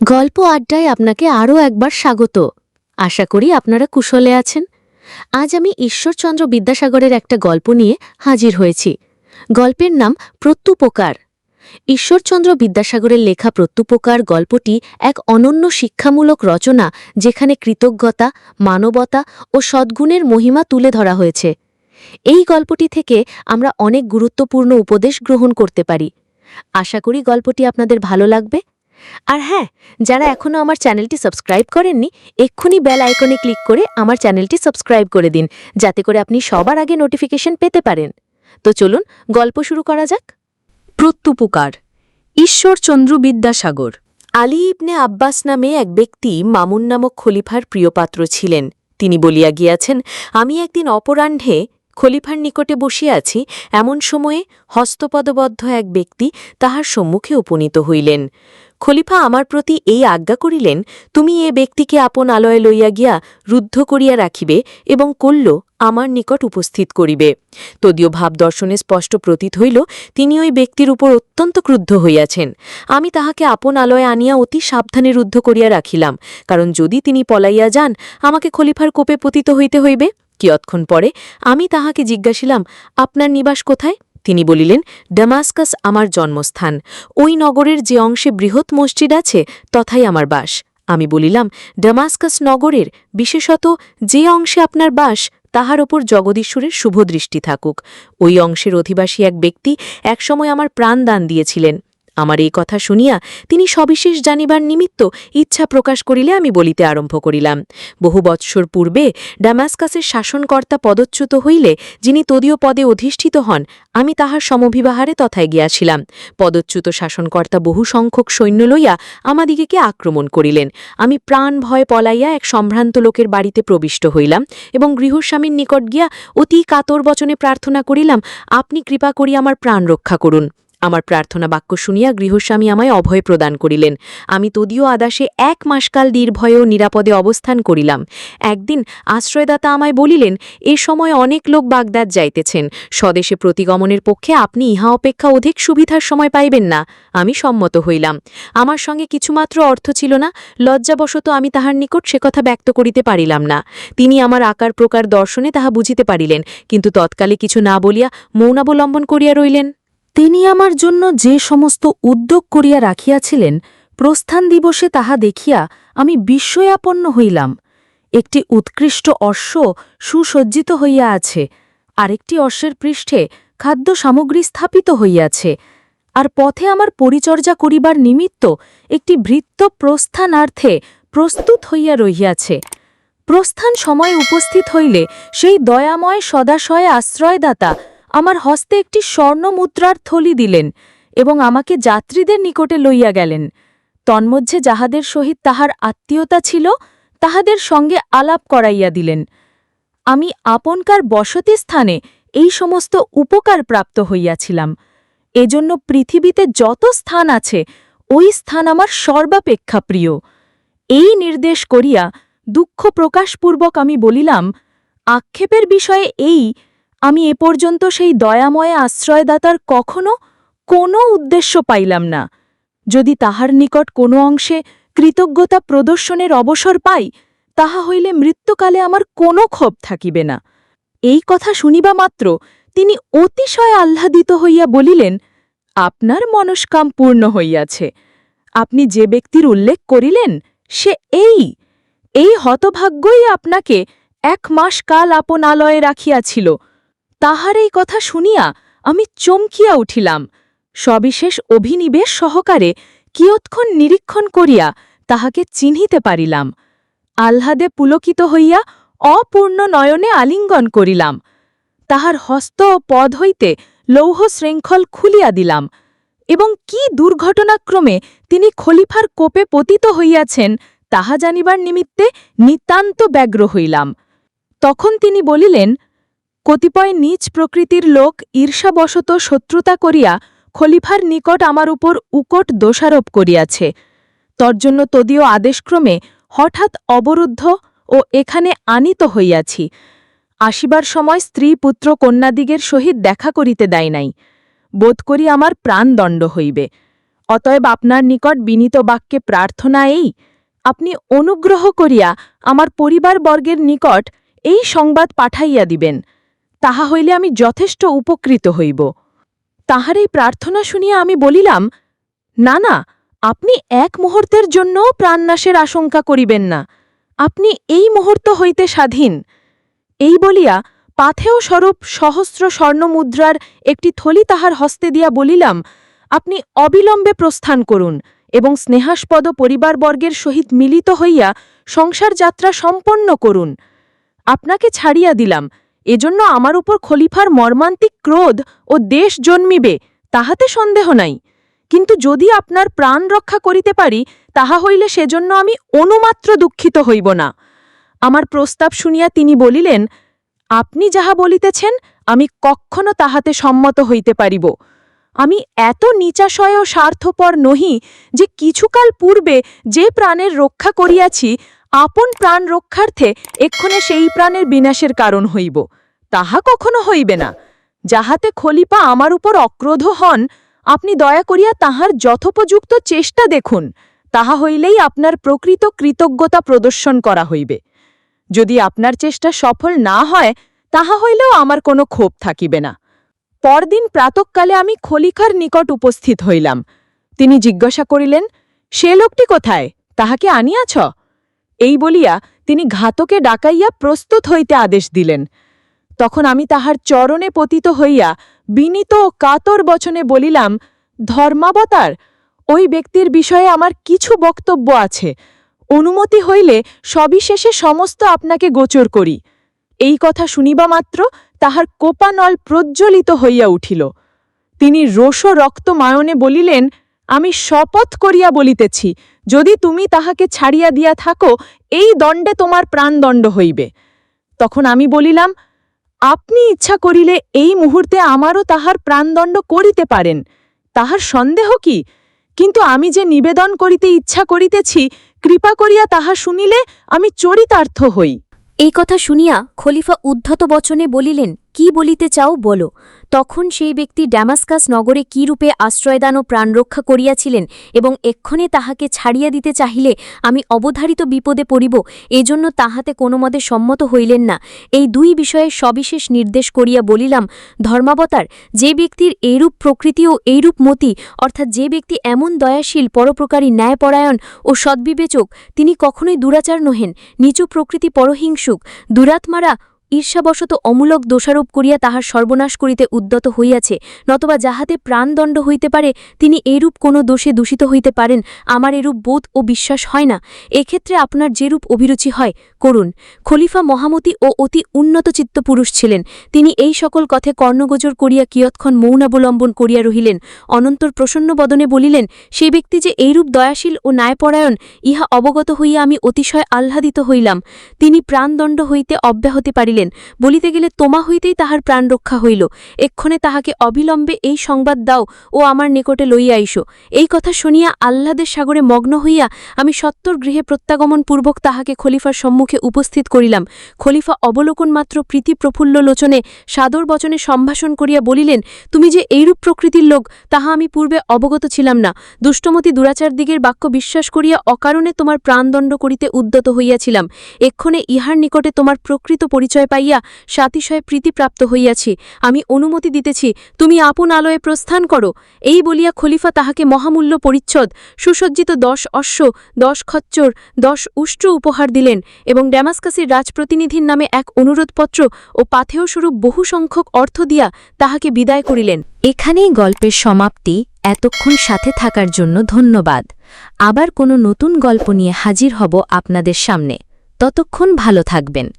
গল্প আড্ডায় আপনাকে আরও একবার স্বাগত। আশা করি আপনারা কুশলে আছেন। আজ আমি ঈশ্বরচন্দ্র বিদ্যাসাগরের একটা গল্প নিয়ে হাজির হয়েছি। গল্পের নাম প্রত্যুপকার। ঈশ্বরচন্দ্র বিদ্যাসাগরের লেখা প্রত্যুপকার গল্পটি এক অনন্য শিক্ষামূলক রচনা যেখানে কৃতজ্ঞতা, মানবতা ও সদ্গুণের মহিমা তুলে ধরা হয়েছে। এই গল্পটি থেকে আমরা অনেক গুরুত্বপূর্ণ উপদেশ গ্রহণ করতে পারি। আশা করি গল্পটি আপনাদের ভালো লাগবে। আর হ্যাঁ যারা এখনও আমার চ্যানেলটি সাবস্ক্রাইব করেননি, এক্ষুনি বেল আইকনে ক্লিক করে আমার চ্যানেলটি সাবস্ক্রাইব করে দিন, যাতে করে আপনি সবার আগে নোটিফিকেশন পেতে পারেন। তো চলুন, গল্প শুরু করা যাক। প্রত্যুপকার, ঈশ্বরচন্দ্র বিদ্যাসাগর। আলী ইবনে আব্বাস নামে এক ব্যক্তি মামুন নামক খলিফার প্রিয়পাত্র ছিলেন। তিনি বলিয়া গিয়াছেন, আমি একদিন অপরাহ্নে খলিফার নিকটে বসিয়া আছি, এমন সময়ে হস্তপদবদ্ধ এক ব্যক্তি তাহার সম্মুখে উপনীত হইলেন। খলিফা আমার প্রতি এই আজ্ঞা করিলেন, তুমি এ ব্যক্তিকে আপন আলয়ে লইয়া গিয়া রুদ্ধ করিয়া রাখিবে এবং কল্য আমার নিকট উপস্থিত করিবে। তদীয় ভাব দর্শনে স্পষ্ট প্রতীত হইল, তিনি ওই ব্যক্তির উপর অত্যন্ত ক্রুদ্ধ হইয়াছেন। আমি তাহাকে আপন আলয়ে আনিয়া অতি সাবধানে রুদ্ধ করিয়া রাখিলাম, কারণ যদি তিনি পলাইয়া যান, আমাকে খলিফার কোপে পতিত হইতে হইবে। কিয়ৎক্ষণ পরে আমি তাহাকে জিজ্ঞাসিলাম, আপনার নিবাস কোথায়? তিনি বলিলেন ডামাস্কাস আমার জন্মস্থান। ওই নগরের যে অংশে বৃহৎ মসজিদ আছে, তথাই আমার বাস। আমি বলিলাম ডামাস্কাস নগরের? বিশেষত যে অংশে আপনার বাস, তাহার ওপর জগদীশ্বরের শুভদৃষ্টি থাকুক। ওই অংশের অধিবাসী এক ব্যক্তি একসময় আমার প্রাণ দান দিয়েছিলেন। আমার এই কথা শুনিয়া তিনি সবিশেষ জানিবার নিমিত্ত ইচ্ছা প্রকাশ করিলে আমি বলিতে আরম্ভ করিলাম। বহু বৎসর পূর্বে ড্যামাস্কাসের শাসনকর্তা পদচ্যুত হইলে যিনি তদীয় পদে অধিষ্ঠিত হন, আমি তাহার সমভিবাহারে তথায় গিয়াছিলাম। পদচ্যুত শাসনকর্তা বহু সংখ্যক সৈন্য লইয়া আমাদিগকে আক্রমণ করিলেন। আমি প্রাণ ভয় পলাইয়া এক সম্ভ্রান্ত লোকের বাড়িতে প্রবিষ্ট হইলাম এবং গৃহস্বামীর নিকট গিয়া অতি কাতর বচনে প্রার্থনা করিলাম, আপনি কৃপা করি আমার প্রাণ রক্ষা করুন। আমার প্রার্থনা বাক্য শুনিয়া গৃহস্বামী আমায় অভয় প্রদান করিলেন। আমি তদীয় আদাসে এক মাসকাল নির্ভয়ে ও নিরাপদে অবস্থান করিলাম। একদিন আশ্রয়দাতা আমায় বলিলেন, এ সময় অনেক লোক বাগদাদ যাইতেছেন। স্বদেশে প্রতিগমনের পক্ষে আপনি ইহা অপেক্ষা অধিক সুবিধার সময় পাইবেন না। আমি সম্মত হইলাম। আমার সঙ্গে কিছুমাত্র অর্থ ছিল না। লজ্জাবশত আমি তাহার নিকট সে কথা ব্যক্ত করিতে পারিলাম না। তিনি আমার আকার প্রকার দর্শনে তাহা বুঝিতে পারিলেন। কিন্তু তৎকালে কিছু না বলিয়া মৌনাবলম্বন করিয়া রইলেন। তিনি আমার জন্য যে সমস্ত উদ্যোগ করিয়া রাখিয়াছিলেন, প্রস্থান দিবসে তাহা দেখিয়া আমি বিস্ময়াপন্ন হইলাম। একটি উৎকৃষ্ট অশ্ব সুসজ্জিত হইয়া আছে, আরেকটি অশ্বের পৃষ্ঠে খাদ্য সামগ্রী স্থাপিত হইয়াছে, আর পথে আমার পরিচর্যা করিবার নিমিত্ত একটি ভৃত্য প্রস্থানার্থে প্রস্তুত হইয়া রহিয়াছে। প্রস্থান সময় উপস্থিত হইলে সেই দয়াময় সদাশয়ে আশ্রয়দাতা আমার হস্তে একটি স্বর্ণ মুদ্রার থলি দিলেন এবং আমাকে যাত্রীদের নিকটে লইয়া গেলেন। তন্মধ্যে যাহাদের সহিত তাহার আত্মীয়তা ছিল, তাহাদের সঙ্গে আলাপ করাইয়া দিলেন। আমি আপনকার বসতি স্থানে এই সমস্ত উপকার প্রাপ্ত হইয়াছিলাম। এজন্য পৃথিবীতে যত স্থান আছে, ওই স্থান আমার সর্বাপেক্ষা প্রিয়। এই নির্দেশ করিয়া দুঃখ প্রকাশপূর্বক আমি বলিলাম, আক্ষেপের বিষয়ে এই আমি এ পর্যন্ত সেই দয়াময় আশ্রয়দাতার কখনো কোনো উদ্দেশ্য পাইলাম না। যদি তাহার নিকট কোনো অংশে কৃতজ্ঞতা প্রদর্শনের অবসর পাই, তাহা হইলে মৃত্যুকালে আমার কোনো ক্ষোভ থাকিবে না। এই কথা শুনিবা মাত্র তিনি অতিশয় আহ্লাদিত হইয়া বলিলেন, আপনার মনস্কাম পূর্ণ হইয়াছে। আপনি যে ব্যক্তির উল্লেখ করিলেন, সে এই। এই হতভাগ্যই আপনাকে এক মাস কাল আপন আলয়ে রাখিয়াছিল। তাহার এই কথা শুনিয়া আমি চমকিয়া উঠিলাম। সবিশেষ অভিনিবেশ সহকারে কিয়ৎক্ষণ নিরীক্ষণ করিয়া তাহাকে চিহ্নিতে পারিলাম। আহ্লাদে পুলকিত হইয়া অপূর্ণ নয়নে আলিঙ্গন করিলাম। তাহার হস্ত ও পদ হইতে লৌহ শৃঙ্খল খুলিয়া দিলাম এবং কি দুর্ঘটনাক্রমে তিনি খলিফার কোপে পতিত হইয়াছেন তাহা জানিবার নিমিত্তে নিতান্ত ব্যগ্র হইলাম। তখন তিনি বলিলেন কতিপয় নীচ প্রকৃতির লোক ঈর্ষাবশত শত্রুতা করিয়া খলিফার নিকট আমার উপর উকট দোষারোপ করিয়াছে। তজ্জন্য তদীয় আদেশক্রমে হঠাৎ অবরুদ্ধ ও এখানে আনিত হইয়াছি। আসিবার সময় স্ত্রী পুত্র কন্যাদিগের সহিত দেখা করিতে দেয় নাই। বোধ করি আমার প্রাণদণ্ড হইবে। অতএব আপনার নিকট বিনীত বাক্যে প্রার্থনা এই, আপনি অনুগ্রহ করিয়া আমার পরিবারবর্গের নিকট এই সংবাদ পাঠাইয়া দিবেন। তাহা হইলে আমি যথেষ্ট উপকৃত হইব। তাহার এই প্রার্থনা শুনিয়া আমি বলিলাম, না না, আপনি এক মুহূর্তের জন্যও প্রাণনাশের আশঙ্কা করিবেন না। আপনি এই মুহূর্ত হইতে স্বাধীন এই বলিয়া পাথেয় স্বরূপ সহস্র স্বর্ণমুদ্রার একটি থলি তাহার হস্তে দিয়া বলিলাম, আপনি অবিলম্বে প্রস্থান করুন এবং স্নেহাস্পদ পরিবারবর্গের সহিত মিলিত হইয়া সংসার যাত্রা সম্পন্ন করুন। আপনাকে ছাড়িয়া দিলাম। এজন্য আমার উপর খলিফার মর্মান্তিক ক্রোধ ও দেশ জন্মিবে, তাহাতে সন্দেহ নাই। কিন্তু যদি আপনার প্রাণ রক্ষা করিতে পারি, তাহা হইলে সেজন্য আমি অনুমাত্র দুঃখিত হইব না। আমার প্রস্তাব শুনিয়া তিনি বলিলেন, আপনি যাহা বলিতেছেন, আমি কক্ষণ তাহাতে সম্মত হইতে পারিব। আমি এত নিচাশয় ও স্বার্থপর নহি যে কিছুকাল পূর্বে যে প্রাণের রক্ষা করিয়াছি আপন প্রাণ রক্ষার্থে এক্ষণে সেই প্রাণের বিনাশের কারণ হইব, তাহা কখনো হইবে না। যাহাতে খলিপা আমার উপর অক্রোধ হন, আপনি দয়া করিয়া তাহার যথোপযুক্ত চেষ্টা দেখুন, তাহা হইলেই আপনার প্রকৃত কৃতজ্ঞতা প্রদর্শন করা হইবে। যদি আপনার চেষ্টা সফল না হয়, তাহা হইলেও আমার কোনো ক্ষোভ থাকিবে না। পরদিন প্রাতকালে আমি খলিকার নিকট উপস্থিত হইলাম। তিনি জিজ্ঞাসা করিলেন, সে লোকটি কোথায়? তাহাকে আনিয়াছ? এই বলিয়া তিনি ঘাতকে ডাকাইয়া প্রস্তুত হইতে আদেশ দিলেন। তখন আমি তাহার চরণে পতিত হইয়া বিনীত কাতর বচনে বলিলাম, ধর্মাবতার, ওই ব্যক্তির বিষয়ে আমার কিছু বক্তব্য আছে। অনুমতি হইলে সবিশেষে সমস্ত আপনাকে গোচর করি। এই কথা শুনিবা মাত্র তাহার কোপানল প্রজ্জ্বলিত হইয়া উঠিল। তিনি রোষ রক্ত মায়নে বলিলেন আমি শপথ করিয়া বলিতেছি, যদি তুমি তাহাকে ছাড়িয়া দিয়া থাকো, এই দণ্ডে তোমার প্রাণদণ্ড হইবে। তখন আমি বলিলাম, আপনি ইচ্ছা করিলে এই মুহূর্তে আমারও তাহার প্রাণদণ্ড করিতে পারেন, তাহার সন্দেহ কি? কিন্তু আমি যে নিবেদন করিতে ইচ্ছা করিতেছি, কৃপা করিয়া তাহা শুনিলে আমি চরিতার্থ হই। এই কথা শুনিয়া খলিফা উদ্ধত বচনে বলিলেন কি বলিতে চাও বলো। তখন সেই ব্যক্তি ড্যামাস্কাস নগরে কি রূপে আশ্রয়দান ও প্রাণরক্ষা করিয়াছিলেন এবং এক্ষণে তাহাকে ছাড়িয়া দিতে চাহিলে আমি অবধারিত বিপদে পড়িব, এজন্য তাহাতে কোনো মতে সম্মত হইলেন না। এই দুই বিষয়ে সবিশেষ নির্দেশ করিয়া বলিলাম, ধর্মাবতার, যে ব্যক্তির এইরূপ প্রকৃতি ও এইরূপ মতি, অর্থাৎ যে ব্যক্তি এমন দয়াশীল, পরোপকারী, ন্যায়পরায়ণ ও সদ্বিবেচক, তিনি কখনোই দুরাচার নহেন, নিচু প্রকৃতি পরহিংসুক, দুরাত্মারা ঈর্ষাবশত অমূলক দোষারোপ করিয়া তাহার সর্বনাশ করিতে উদ্যত হইয়াছে, নতবা যাহাতে প্রাণদণ্ড হইতে পারে, তিনি এরূপ কোনো দোষে দূষিত হইতে পারেন, আমার এরূপ বোধ ও বিশ্বাস হয় না। এক্ষেত্রে আপনার যেরূপ অভিরুচি হয়, করুন। খলিফা মহামতি ও অতি উন্নত পুরুষ ছিলেন। তিনি এই সকল কথে কর্ণগোচর করিয়া কিয়ৎক্ষণ মৌনাবলম্বন করিয়া রহিলেন। অনন্তর প্রসন্ন বদনে বলিলেন সেই ব্যক্তি যে এইরূপ দয়াশীল ও ন্যায়পরায়ণ, ইহা অবগত হইয়া আমি অতিশয় আহ্লাদিত হইলাম। তিনি প্রাণদণ্ড হইতে অব্যাহতি পারিলেন। বলিতে গেলে তোমা হইতেই তাহার প্রাণ রক্ষা হইল। এক্ষণে তাহাকে অবিলম্বে এই সংবাদ দাও ও আমার নিকটে লইয়া আইসো। এই কথা শুনিয়া আহ্লাদের সাগরে মগ্ন হইয়া আমি সত্তর গৃহে প্রত্যাগমন পূর্বক তাহাকে খলিফার সম্মুখে উপস্থিত করিলাম। খলিফা অবলোকন মাত্র প্রীতি প্রফুল্ল লোচনে সাদর বচনে সম্ভাষণ করিয়া বলিলেন, তুমি যে এইরূপ প্রকৃতির লোক, তাহা আমি পূর্বে অবগত ছিলাম না। দুষ্টমতি দুরাচার দিগের বাক্য বিশ্বাস করিয়া অকারণে তোমার প্রাণদণ্ড করিতে উদ্যত হইয়াছিলাম। এক্ষণে ইহার নিকটে তোমার প্রকৃত পরিচয় পাইয়া সাতিশয় প্রীতিপ্রাপ্ত হইয়াছি। আমি অনুমতি দিতেছি, তুমি আপন আলয়ে প্রস্থান করো। এই বলিয়া খলিফা তাহাকে মহামূল্য পরিচ্ছদ, সুসজ্জিত দশ অশ্ব, দশ খচ্চর, দশ উষ্ট্র উপহার দিলেন এবং ড্যামাস্কাসির রাজপ্রতিনিধির নামে এক অনুরোধপত্র ও পাথেয়স্বরূপ বহু সংখ্যক অর্থ দিয়া তাহাকে বিদায় করিলেন। এখানেই গল্পের সমাপ্তি। এতক্ষণ সাথে থাকার জন্য ধন্যবাদ। আবার কোনো নতুন গল্প নিয়ে হাজির হব আপনাদের সামনে। ততক্ষণ ভালো থাকবেন।